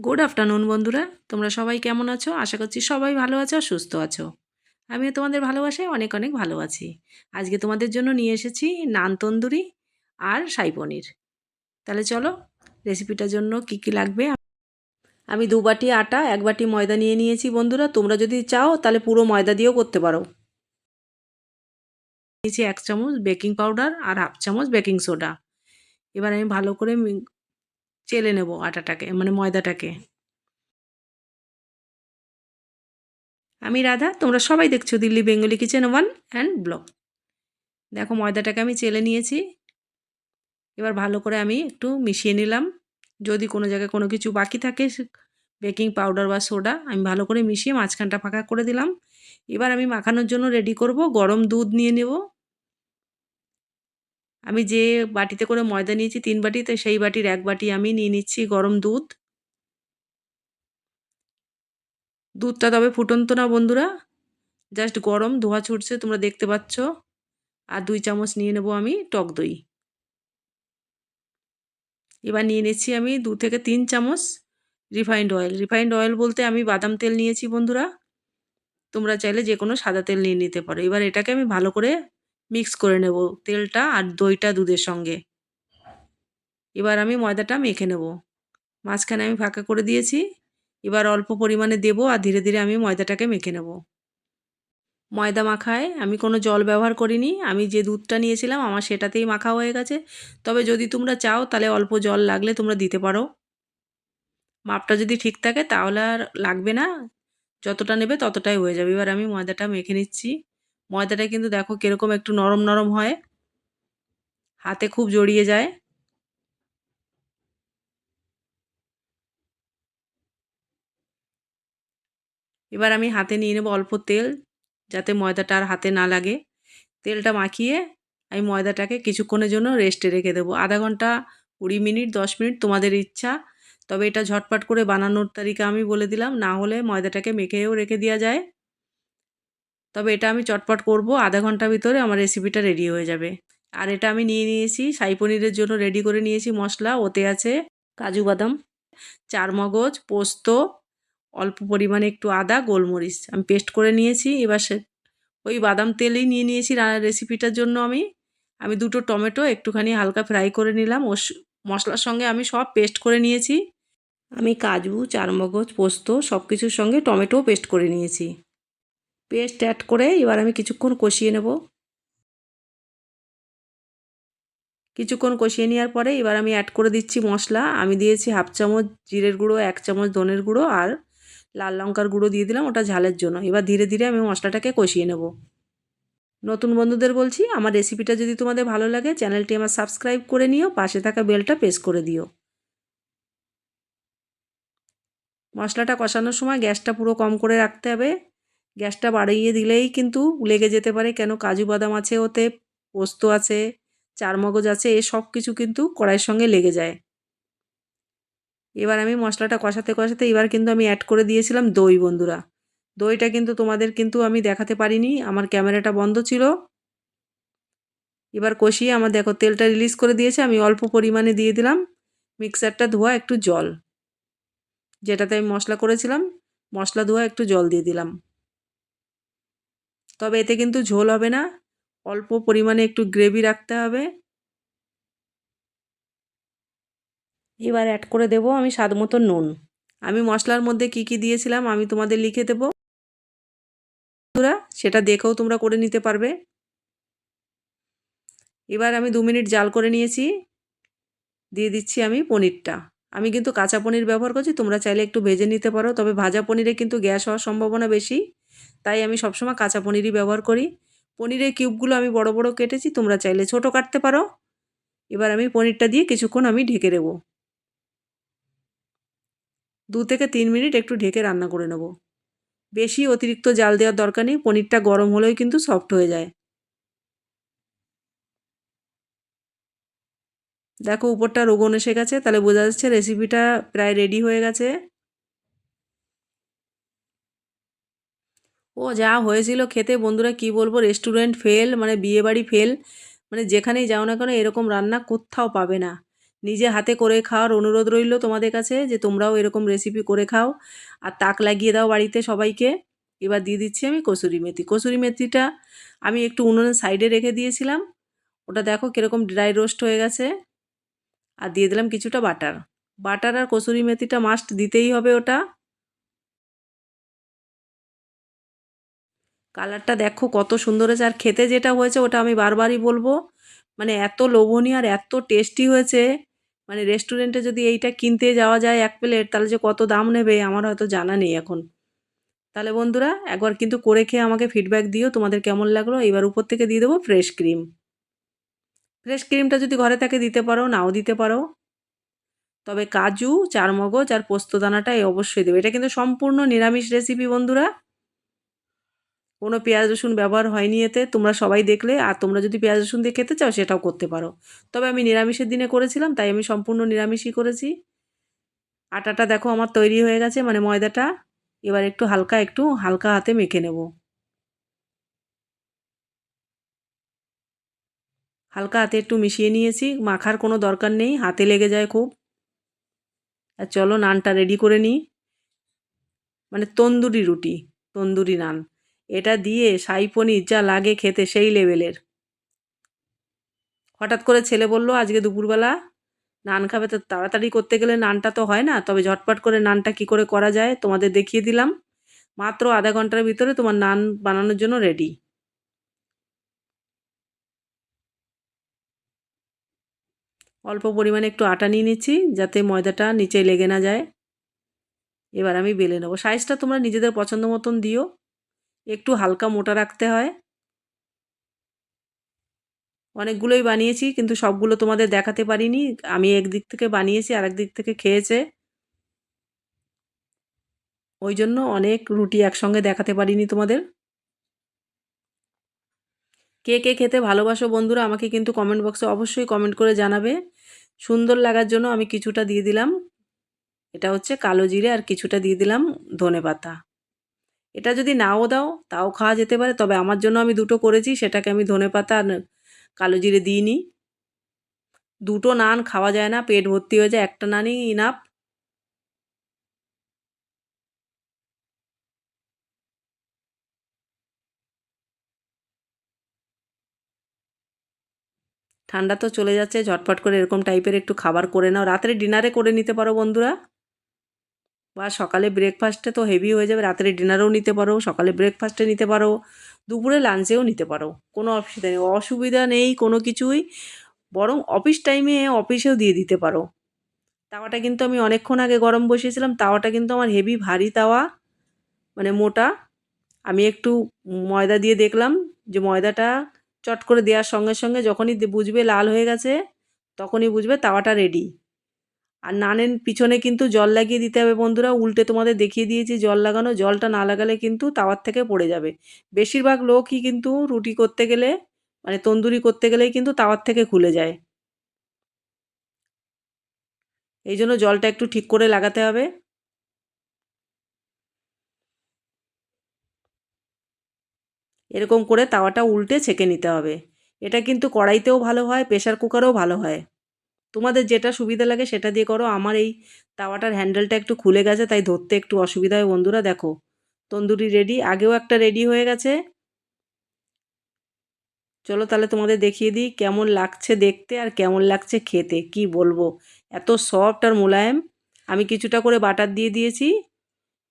Good afternoon বন্ধুরা। তোমরা সবাই কেমন আছো? আশা করছি সবাই ভালো আছো, সুস্থ আছো। আমিও তোমাদের ভালোবাসায় অনেক অনেক ভালো আছি। আজকে তোমাদের জন্য নিয়ে এসেছি নান তন্দুরি আর সাই পনির। তাহলে চলো রেসিপিটার জন্য কি কি লাগবে? আমি দু বাটি আটা, এক বাটি ময়দা নিয়ে নিয়েছি বন্ধুরা। তোমরা যদি চাও, তাহলে পুরো ময়দা দিয়েও করতে পারো। নিয়েছি এক চামচ বেকিং পাউডার আর হাফ চামচ বেকিং সোডা এবার আমি ভালো করে চেলে নেব আটাটাকে মানে ময়দাটাকে। আমি রাধা, তোমরা সবাই দেখছ Delhi Bengali kitchen one and blog. দেখো ময়দাটাকে আমি চেলে নিয়েছি। এবার ভালো করে আমি একটু মিশিয়ে নিলাম। যদি কোনো জায়গায় কোনো কিছু বাকি থাকে বেকিং পাউডার বা সোডা, আমি ভালো করে মিশিয়ে মাঝখানটা ফাঁকা করে দিলাম। এবার আমি মাখানোর জন্য রেডি করব। গরম দুধ নিয়ে নেব। আমি যে বাটিতে করে ময়দা নিয়েছি তিন বাটি, তো সেই বাটির এক বাটি আমি নিয়ে নিচ্ছি গরম দুধ। দুধটা তবে ফুটন্ত না বন্ধুরা, জাস্ট গরম, ধোয়া ছুটছে, তোমরা দেখতে পাচ্ছ। আর দুই চামচ নিয়ে নেব আমি টক দই। এবার নিয়ে নিচ্ছি আমি দু থেকে তিন চামচ রিফাইন্ড অয়েল। রিফাইন্ড অয়েল বলতে আমি বাদাম তেল নিয়েছি বন্ধুরা, তোমরা চাইলে যে কোনো সাদা তেল নিয়ে নিতে পারো। এবার এটাকে আমি ভালো করে মিক্স করে নেব তেলটা আর দইটা দুধের সঙ্গে। এবার আমি ময়দাটা মেখে নেব। মাঝখানে আমি ফাঁকা করে দিয়েছি। এবার অল্প পরিমাণে দেব আর ধীরে ধীরে আমি ময়দাটাকে মেখে নেব। ময়দা মাখায় আমি কোনো জল ব্যবহার করিনি। আমি যে দুধটা নিয়েছিলাম আমার সেটাতেই মাখা হয়ে গেছে। তবে যদি তোমরা চাও তাহলে অল্প জল লাগলে তোমরা দিতে পারো। মাপটা যদি ঠিক থাকে তাহলে আর লাগবে না। যতটা নেবে ততটাই হয়ে যাবে। এবার আমি ময়দাটা মেখে নিচ্ছি। ময়দাটা কিন্তু দেখো কীরকম একটু নরম নরম হয়। হাতে খুব জড়িয়ে যায়। এবার আমি হাতে নিয়ে নেব অল্প তেল, যাতে ময়দাটা আর হাতে না লাগে। তেলটা মাখিয়ে আমি ময়দাটাকে কিছুক্ষণের জন্য রেস্টে রেখে দেবো। আধা ঘণ্টা, কুড়ি মিনিট, দশ মিনিট তোমাদের ইচ্ছা। তবে এটা ঝটপট করে বানানোর তারিকা আমি বলে দিলাম, না হলে ময়দাটাকে মেখেও রেখে দেওয়া যায়। তবে এটা আমি চটপট করব, আধা ঘণ্টা ভিতরে আমার রেসিপিটা রেডি হয়ে যাবে। আর এটা আমি নিয়ে নিয়েছি সাই পনিরের জন্য রেডি করে নিয়েছি মশলা, ওতে আছে কাজু বাদাম, চার মগজ, পোস্ত, অল্প পরিমাণে একটু আদা, গোলমরিচ। আমি পেস্ট করে নিয়েছি, এবার সে, ওই বাদাম তেলেই নিয়ে নিয়েছি রেসিপিটার জন্য আমি। আমি দুটো টমেটো একটুখানি হালকা ফ্রাই করে নিলাম ও মশলার সঙ্গে আমি সব পেস্ট করে নিয়েছি। আমি কাজু চারমগজ পোস্ত সব কিছুর সঙ্গে টমেটোও পেস্ট করে নিয়েছি। পেস্ট অ্যাড করে এবার আমি কিছুক্ষণ কষিয়ে নেব। কিছুক্ষণ কষিয়ে নেওয়ার পরে এবার আমি অ্যাড করে দিচ্ছি মশলা। আমি দিয়েছি হাফ চামচ জিরের গুঁড়ো, এক চামচ ধনের গুঁড়ো আর লাল লঙ্কার গুঁড়ো দিয়ে দিলাম ওটা ঝালের জন্য। এবার ধীরে ধীরে আমি মশলাটাকে কষিয়ে নেব। নতুন বন্ধুদের বলছি, আমার রেসিপিটা যদি তোমাদের ভালো লাগে, চ্যানেলটি আমার সাবস্ক্রাইব করে নিও, পাশে থাকা বেলটা প্রেস করে দিও। মশলাটা কষানোর সময় গ্যাসটা পুরো কম করে রাখতে হবে। গ্যাসটা বাড়িয়ে দিলেই কিন্তু লেগে যেতে পারে। কেন? কাজু বাদাম আছে ওতে, পোস্ত আছে চারমগজ আছে, এ সব কিছু কিন্তু কড়াইয়ের সঙ্গে লেগে যায়। এবার আমি মশলাটা কষাতে কষাতে এবার কিন্তু আমি অ্যাড করে দিয়েছিলাম দই, বন্ধুরা। দইটা কিন্তু তোমাদের কিন্তু আমি দেখাতে পারিনি, আমার ক্যামেরাটা বন্ধ ছিল। এবার কষিয়ে আমার দেখো তেলটা রিলিজ করে দিয়েছে, আমি অল্প পরিমাণে দিয়ে দিলাম। মিক্সারটা ধোয়া একটু জল, যেটাতে আমি মশলা করেছিলাম। মশলা ধোয়া একটু জল দিয়ে দিলাম। তবে এতে কিন্তু ঝোল হবে না। অল্প পরিমাণে একটু গ্রেভি রাখতে হবে। এবার অ্যাড করে দেব আমি স্বাদ মতো নুন। আমি মশলার মধ্যে কি কি দিয়েছিলাম আমি তোমাদের লিখে দেব। সেটা দেখেও তোমরা করে নিতে পারবে। এবার আমি দু মিনিট জাল করে নিয়েছি। দিয়ে দিচ্ছি আমি পনিরটা। আমি কিন্তু কাঁচা পনির ব্যবহার করছি, তোমরা চাইলে একটু ভেজে নিতে পারো, তবে ভাজা পনিরে কিন্তু গ্যাস হওয়ার সম্ভাবনা বেশি। তাই আমি সবসময় কাঁচা পনিরই ব্যবহার করি। পনিরের কিউবগুলো আমি বড় বড় কেটেছি, তোমরা চাইলে ছোট কাটতে পারো। এবার আমি পনিরটা দিয়ে কিছুক্ষণ আমি ঢেকে দেবো দু থেকে তিন মিনিট একটু ঢেকে রান্না করে নেব। বেশি অতিরিক্ত জাল দেওয়ার দরকার নেই, পনিরটা গরম হলেই কিন্তু সফট হয়ে যায়। দেখো উপরটা রোগন এসে গেছে, তাহলে বোঝা যাচ্ছে রেসিপিটা প্রায় রেডি হয়ে গেছে। ও যা হয়েছিল খেতে, বন্ধুরা কি বলব রেস্টুরেন্ট ফেল মানে বিয়েবাড়ি ফেল মানে যেখানেই যাও না কেন এরকম রান্না কোথাও পাবে না। নিজে হাতে করে খাওয়ার অনুরোধ রইল তোমাদের কাছে যে তোমরাও এরকম রেসিপি করে খাও। আর তাক লাগিয়ে দাও বাড়িতে সবাইকে। এবার দিয়ে দিচ্ছি আমি কসুরি মেথি। কসুরি মেথিটা আমি একটু উনুনের সাইডে রেখে দিয়েছিলাম। ওটা দেখো কীরকম ড্রাই রোস্ট হয়ে গেছে। আর দিয়ে দিলাম কিছুটা বাটার। বাটার আর কসুরি মেথিটা মাস্ট দিতেই হবে ওটা। কালারটা দেখো কত সুন্দর হয়েছে। আর খেতে যেটা হয়েছে, ওটা আমি বারবারই বলব মানে এত লোভনীয় আর এত টেস্টি হয়েছে। মানে রেস্টুরেন্টে যদি এইটা কিনতে যাওয়া যায় এক প্লেট তাহলে যে কত দাম নেবে, আমার হয়তো জানা নেই এখন। তাহলে বন্ধুরা, একবার কিন্তু করে খেয়ে আমাকে ফিডব্যাক দিও, তোমাদের কেমন লাগল? এবার উপর থেকে দিয়ে দেবো ফ্রেশ ক্রিম ফ্রেশ ক্রিমটা যদি ঘরে থাকে দিতে পারো, নাও দিতে পারো। তবে কাজু, চারমগজ আর পোস্তদানাটা অবশ্যই দেবে। এটা কিন্তু সম্পূর্ণ নিরামিষ রেসিপি বন্ধুরা। কোনো পেঁয়াজ রসুন ব্যবহার হয়নি এতে, তোমরা সবাই দেখলে, আর তোমরা যদি পেঁয়াজ রসুন দিয়ে খেতে চাও, সেটাও করতে পারো। তবে আমি নিরামিষের দিনে করেছিলাম, তাই আমি সম্পূর্ণ নিরামিষই করেছি। আটাটা দেখো আমার তৈরি হয়ে গেছে মানে ময়দাটা। এবার একটু হালকা একটু হালকা হাতে মেখে নেব। হালকা হাতে একটু মিশিয়ে নিয়েছি, মাখার কোনো দরকার নেই, হাতে লেগে যায় খুব। আর চলো নানটা রেডি করে নিই। মানে তন্দুরি রুটি, তন্দুরি নান। এটা দিয়ে সাই পনির যা লাগে খেতে সেই লেভেলের। হঠাৎ করে ছেলে বলল, আজকে দুপুরবেলা নান খাবে, তো তাড়াতাড়ি করতে গেলে নানটা তো হয় না, তবে ঝটপট করে নানটা কি করে করা যায় তোমাদের দেখিয়ে দিলাম। মাত্র আধা ঘণ্টার ভিতরে তোমার নান বানানোর জন্য রেডি। অল্প পরিমাণে একটু আটা নিয়ে নিচ্ছি, যাতে ময়দাটা নিচে লেগে না যায়। এবার আমি বেলে নেব। সাইজটা তোমরা নিজেদের পছন্দ মতন দিও। একটু হালকা মোটা রাখতে হয়। অনেকগুলোই বানিয়েছি, কিন্তু সবগুলো তোমাদের দেখাতে পারিনি। আমি একদিক থেকে বানিয়েছি আর দিক থেকে খেয়েছে। ওই জন্য অনেক রুটি একসঙ্গে দেখাতে পারিনি তোমাদের। কে কে খেতে ভালোবাসো বন্ধুরা, আমাকে কিন্তু কমেন্ট বক্সে অবশ্যই কমেন্ট করে জানাবে। সুন্দর লাগার জন্য আমি কিছুটা দিয়ে দিলাম। এটা হচ্ছে কালো জিরে আর কিছুটা দিয়ে দিলাম ধনে পাতা। এটা যদি নাও দাও, তাও খাওয়া যেতে পারে। তবে আমার জন্য আমি দুটো করেছি, সেটাকে আমি ধনে পাতা আর কালো জিরে দিইনি। দুটো নান খাওয়া যায় না, পেট ভর্তি হয়ে যায়। একটা নানই ইনাফ ঠান্ডা তো চলে যাচ্ছে, ঝটপট করে এরকম টাইপের একটু খাবার করে নাও। রাত্রে ডিনারে করে নিতে পারো বন্ধুরা। বা সকালে ব্রেকফাস্টে তো হেভি হয়ে যাবে, রাত্রে ডিনারেও নিতে পারো, সকালে ব্রেকফাস্টে নিতে পারো, দুপুরে লাঞ্চেও নিতে পারো, কোনো অসুবিধা নেই। অসুবিধা নেই কোনো কিছুই, বরং অফিস টাইমে অফিসেও দিয়ে দিতে পারো। তাওয়াটা কিন্তু আমি অনেকক্ষণ আগে গরম বসিয়েছিলাম, তাওয়াটা কিন্তু আমার হেভি ভারী তাওয়া মানে মোটা। আমি একটু ময়দা দিয়ে দেখলাম যে ময়দাটা চট করে দেওয়ার সঙ্গে সঙ্গে যখনই বুঝবে লাল হয়ে গেছে, তখনই বুঝবে তাওয়াটা রেডি আর নানের পিছনে কিন্তু জল লাগিয়ে দিতে হবে বন্ধুরা। উল্টে তোমাদের দেখিয়ে দিয়েছি, জল লাগানো, জলটা না লাগালে কিন্তু তাওয়ার থেকে পড়ে যাবে। বেশিরভাগ লোকই কিন্তু রুটি করতে গেলে মানে তন্দুরি করতে গেলেই কিন্তু তাওয়ার থেকে খুলে যায়। এই জন্য জলটা একটু ঠিক করে লাগাতে হবে। এরকম করে তাওয়াটা উল্টে ছেঁকে নিতে হবে। এটা কিন্তু কড়াইতেও ভালো হয় প্রেশার কুকারেও ভালো হয়। তোমাদের যেটা সুবিধা লাগে সেটা দিয়ে করো। আমার এই তাওয়াটার হ্যান্ডেলটা একটু খুলে গেছে, তাই ধরতে একটু অসুবিধা হয়। বন্ধুরা, দেখো, তন্দুরি রেডি আগেও একটা রেডি হয়ে গেছে। চলো তাহলে তোমাদের দেখিয়ে দিই, কেমন লাগছে দেখতে আর কেমন লাগছে খেতে, কি বলব? এত সফট আর মোলায়েম। আমি কিছুটা করে বাটার দিয়ে দিয়েছি।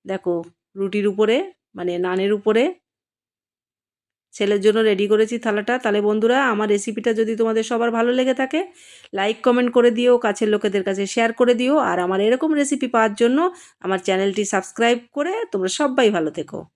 দেখো, রুটির উপরে মানে নানের উপরে। ছেলের জন্য রেডি করেছি থালাটা। তাহলে বন্ধুরা, আমার রেসিপিটা যদি তোমাদের সবার ভালো লেগে থাকে লাইক কমেন্ট করে দিও, কাছের লোকেদের কাছে শেয়ার করে দিও। আর আমার এরকম রেসিপি পাওয়ার জন্য আমার চ্যানেলটি সাবস্ক্রাইব করে তোমরা সবাই ভালো থেকো।